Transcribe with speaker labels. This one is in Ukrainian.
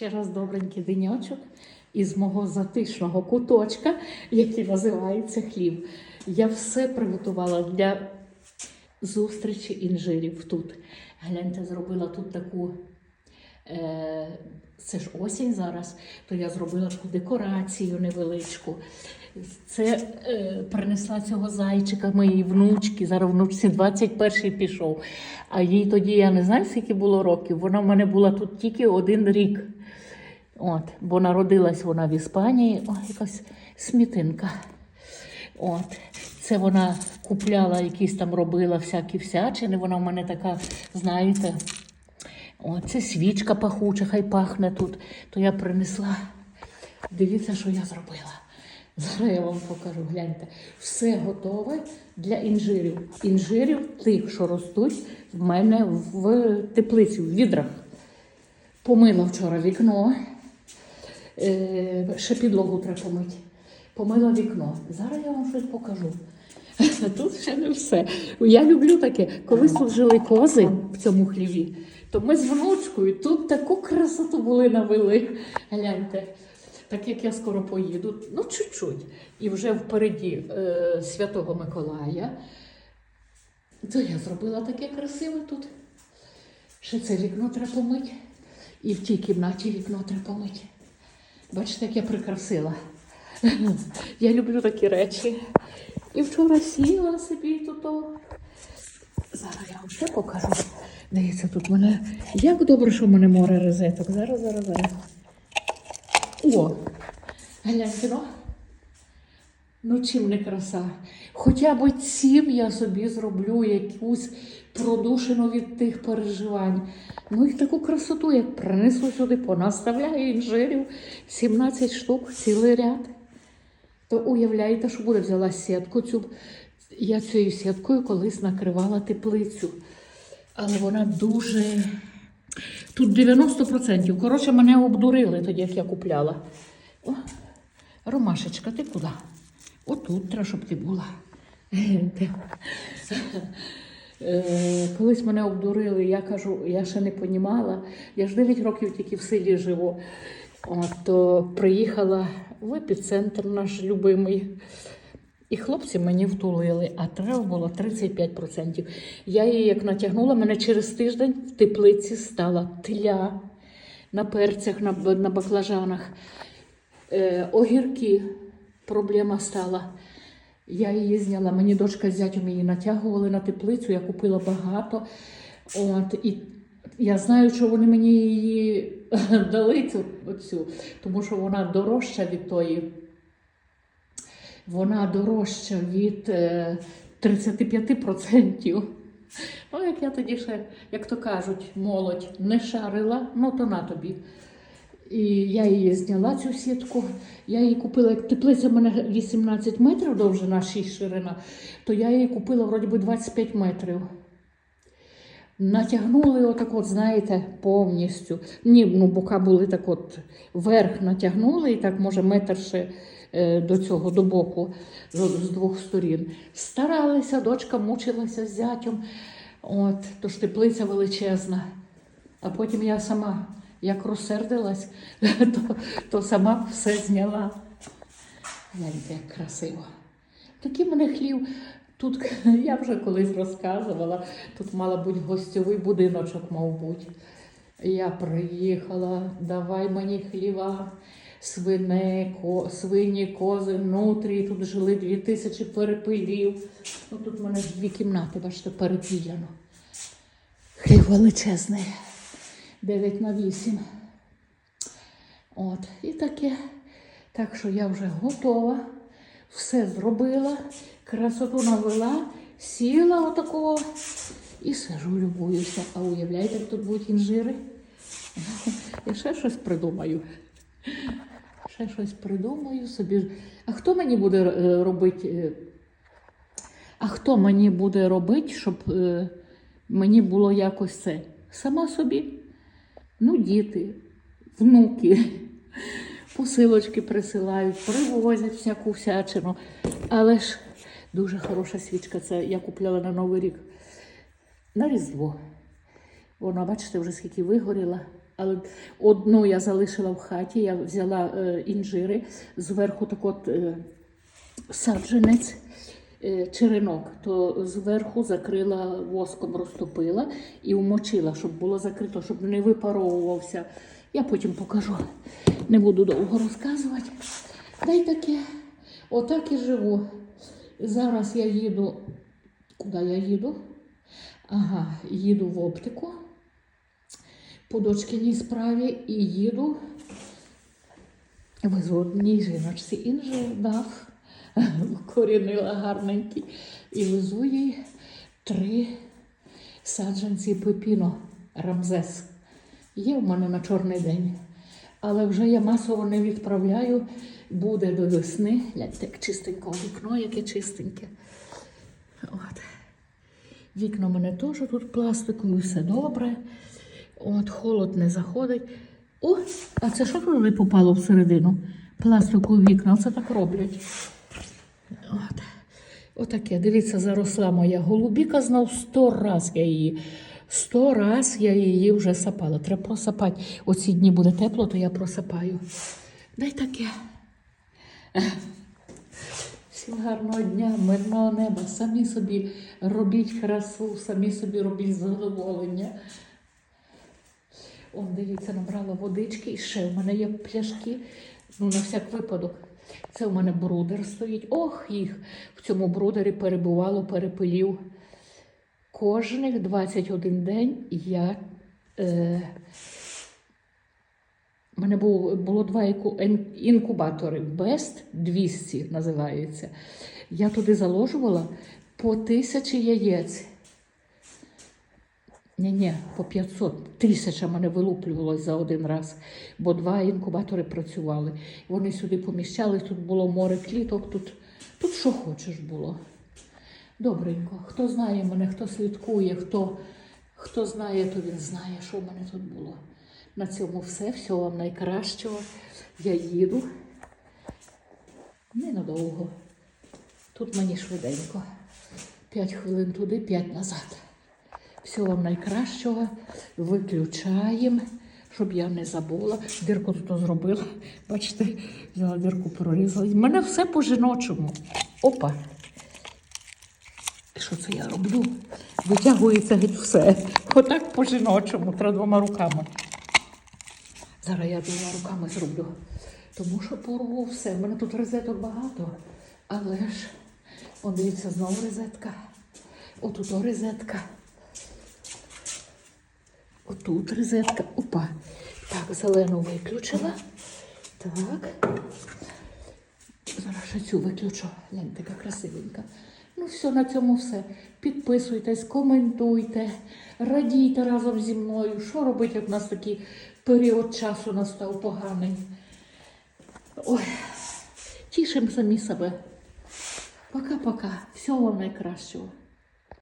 Speaker 1: Ще раз добренький денечок із мого затишного куточка, який називається хлів. Я все приготувала для зустрічі інжирів тут. Гляньте, зробила тут таку. Е, це ж осінь зараз, то я зробила таку декорацію невеличку. Це е, принесла цього зайчика моїй внучки. Зараз внучці 21-й пішов. А їй тоді я не знаю, скільки було років. Вона в мене була тут тільки один рік. От, бо народилась вона в Іспанії, Ой, якась смітинка. От. Це вона купляла, якісь там робила всякі всячини. Вона в мене така, знаєте, о, це свічка пахуча, хай пахне тут. То я принесла. Дивіться, що я зробила. Зараз я вам покажу, гляньте. Все готове для інжирів. Інжирів тих, що ростуть в мене в теплиці, в відрах. Помила вчора вікно. Е, ще підлогу треба помити. Помила вікно. Зараз я вам щось покажу. Тут ще не все. Я люблю таке. Колись тут жили кози в цьому хліві, то ми з внучкою тут таку красоту були навели. Гляньте. Так як я скоро поїду, ну чуть-чуть, і вже впереді е, Святого Миколая, то я зробила таке красиве тут. Ще це вікно треба помити. І в тій кімнаті вікно треба помити. Бачите, як я прикрасила. Я люблю такі речі. І вчора сіла собі тут. Зараз я вам ще покажу. Дивіться, тут мене. Як добре, що в мене море розеток. Зараз, зараз, зараз. О! Гляньте, ну. Ну, чим не краса. Хоча б цим я собі зроблю якусь продушину від тих переживань. Ну і таку красоту, як принесу сюди, понаставляю інжирів 17 штук, цілий ряд. То уявляєте, що буде взяла сітку цю. Я цією сіткою колись накривала теплицю. Але вона дуже. Тут 90%. Коротше, мене обдурили тоді, як я купляла. О, Ромашечка, ти куди? Отут треба, щоб ти була. Е, Колись мене обдурили, я кажу, я ще не понімала. Я ж 9 років тільки в селі живу. От, то приїхала в епіцентр наш любимий. І хлопці мені втулили, а треба було 35%. Я її як натягнула, мене через тиждень в теплиці стала тля на перцях, на, на баклажанах. Е, огірки проблема стала. Я її зняла. Мені дочка з зятем її натягували на теплицю, я купила багато. От, і я знаю, що вони мені її дали цю, оцю, тому що вона дорожча від тої. Вона дорожча від е, 35%. Ну, як я тоді ще, як то кажуть, молодь не шарила, ну то на тобі. І я її зняла цю сітку. Я її купила, як теплиця в мене 18 метрів довжина, 6 ширина, то я її купила вроді би 25 метрів. Натягнули отак, от, знаєте, повністю. Ні, ну бока були так от вверх натягнули, і так, може, метр ще е, до цього, до боку, з, з двох сторін. Старалися, дочка мучилася з зятем. От, тож теплиця величезна. А потім я сама, як розсердилась, то, то сама все зняла. Гляньте, як красиво. Такий мене хлів. Тут я вже колись розказувала, тут мала бути гостьовий будиночок, мав бути. Я приїхала, давай мені хліва, свине, ко, свині, кози, нутрі. Тут жили дві тисячі перепилів. Ну, тут в мене ж дві кімнати, бачите, перепіляно. Хлів величезний. 9 на 8. От, і таке. Так що я вже готова, все зробила, красоту навела, сіла отакого і сижу, любуюся. А уявляєте, як тут будуть інжири? Я ще щось придумаю. Ще щось придумаю собі. А хто мені буде е, робити? е, А хто мені буде робити, щоб е, мені було якось це? Сама собі? Ну, діти, внуки, посилочки присилають, привозять всяку всячину. Але ж дуже хороша свічка. Це я купляла на Новий рік на Різдво. Вона, бачите, вже скільки вигоріла. Але одну я залишила в хаті, я взяла е, інжири, зверху так от е, саджанець, черенок, то зверху закрила воском, розтопила і умочила, щоб було закрито, щоб не випаровувався. Я потім покажу. Не буду довго розказувати. Та й таке. Отак і живу. Зараз я їду. Куди я їду? Ага, їду в оптику по дочкиній справі і їду. Везу одній жіночці інжир дав, корінила гарненький, і везу їй три саджанці пепіно Рамзес. Є в мене на чорний день, але вже я масово не відправляю. Буде до весни. Гляньте, як чистенько вікно, яке чистеньке. От. Вікна в мене теж тут пластикові, все добре. От, холод не заходить. О, а це що туди попало всередину? Пластикові вікна, оце так роблять. От. Отаке, дивіться, заросла моя голубіка знов сто раз я її. Сто раз я її вже сапала. Треба просапати. Оці дні буде тепло, то я просапаю. Дай таке. Всім гарного дня, мирного неба. Самі собі робіть красу, самі собі робіть задоволення. Он, дивіться, набрала водички і ще в мене є пляшки. Ну, на всяк випадок. Це у мене брудер стоїть. Ох, їх в цьому брудері перебувало перепилів. Кожних 21 день я. Е, у мене був, було два інкубатори. Best 200 називаються. Я туди заложувала по тисячі яєць. Ні, ні, по 500. Тисяча мене вилуплювалось за один раз, бо два інкубатори працювали. Вони сюди поміщались, тут було море кліток, тут, тут що хочеш було. Добренько. Хто знає мене, хто слідкує, хто, хто знає, то він знає, що в мене тут було. На цьому все. Всього вам найкращого. Я їду. Ненадовго. Тут мені швиденько. П'ять хвилин туди, п'ять назад. Всього вам найкращого. Виключаємо, щоб я не забула. Дирку тут зробила. Бачите, взяла дирку прорізала. У мене все по-жіночому. Опа. Що це я роблю? Витягується геть все. Отак по-жіночому, треба двома руками. Зараз я двома руками зроблю. Тому що порву все. У мене тут розеток багато. Але ж, он дивіться, знову розетка. Отут розетка. Отут розетка. Опа. Так, зелену виключила. Так. Зараз цю виключу. Гляньте, яка красивенька. Ну, все, на цьому все. Підписуйтесь, коментуйте, радійте разом зі мною. Що робити, як в нас такий період часу настав поганий. Ой, тішимо самі себе. Пока-пока. Всього найкращого.